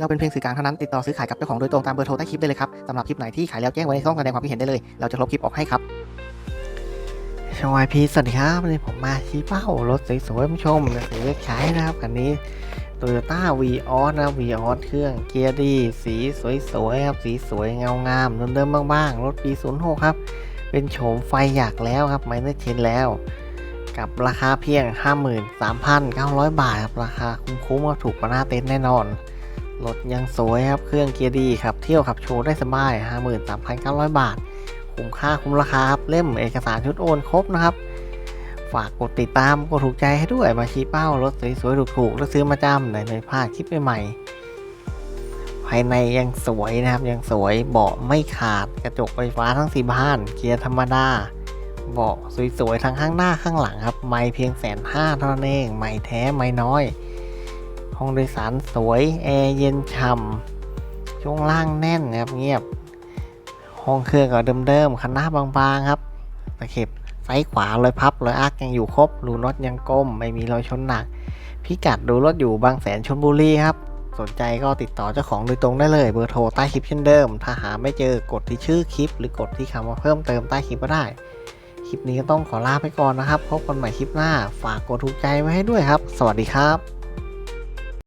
เราเป็นเพียงสื่อกลางเท่านั้นติดต่อซื้อขายกับเจ้าของโดยตรงตามเบอร์โทรใต้คลิปได้เลยครับสำหรับคลิปไหนที่ขายแล้วแจ้งไว้ในช่องแสดงความคิดเห็นได้เลย เราจะลบคลิปออกให้ครับชวายพีสวัสดีครับวันนี้ผมมาชี้เป้ารถสวยๆผู้ชมนะสีเลือกใช้นะครับคันนี้โตโยต้าวีออสนะวีออสเครื่องเกียร์ดี สีสวยๆครับสีสวยเงางามเดิมๆบ้างๆ รถปี 06 ครับ เป็นโฉมไฟอยากแล้วครับไม่ได้เชนแล้ว กับราคาเพียง 53,900 บาทครับราคาคุ้มๆครับถูกกว่าหน้าเต็นท์แน่นอน รถยังสวยครับ เครื่องเกียร์ดีครับ เที่ยวขับโชว์ได้สบาย 53,900 บาท คุ้มค่าคุ้มราคาครับ เล่มเอกสารชุดโอนครบนะครับ ฝากกดติดตาม กดถูกใจให้ด้วย มาชี้เป้า รถสวยๆถูกๆ แล้วซื้อมาจำได้ไม่พลาดคลิปใหม่ๆ ภายในยังสวยนะครับ ยังสวย เบาะไม่ขาด กระจกไฟฟ้าทั้งสี่บาน เกียร์ธรรมดา เบาะสวยๆ ทั้งข้างหน้าข้างหลังครับ ไม่เพียงแสนห้าเท่านั้นเอง ไม่แท้ไม่น้อย ห้องโดยสารสวย แอร์เย็นฉ่ำช่วงล่างแน่นครับเงียบ ห้องเครื่องก็เดิมๆคันหน้าบางๆครับตะเข็บซ้ายขวารอยพับรอยอักยังอยู่ครบรูน็อตยังกลมไม่มีรอยชนหนัก พิกัดดูรถอยู่บางแสนชนบุรีครับ สนใจก็ติดต่อเจ้าของโดยตรงได้เลยเบอร์โทรใต้คลิปเช่นเดิม ถ้าหาไม่เจอกดที่ชื่อคลิป หรือกดที่คำว่าเพิ่มเติมใต้คลิปก็ได้คลิปนี้ก็ต้องขอลาไปก่อนนะครับ พบกันใหม่คลิปหน้า ฝากกดถูกใจไว้ให้ด้วยครับ สวัสดีครับ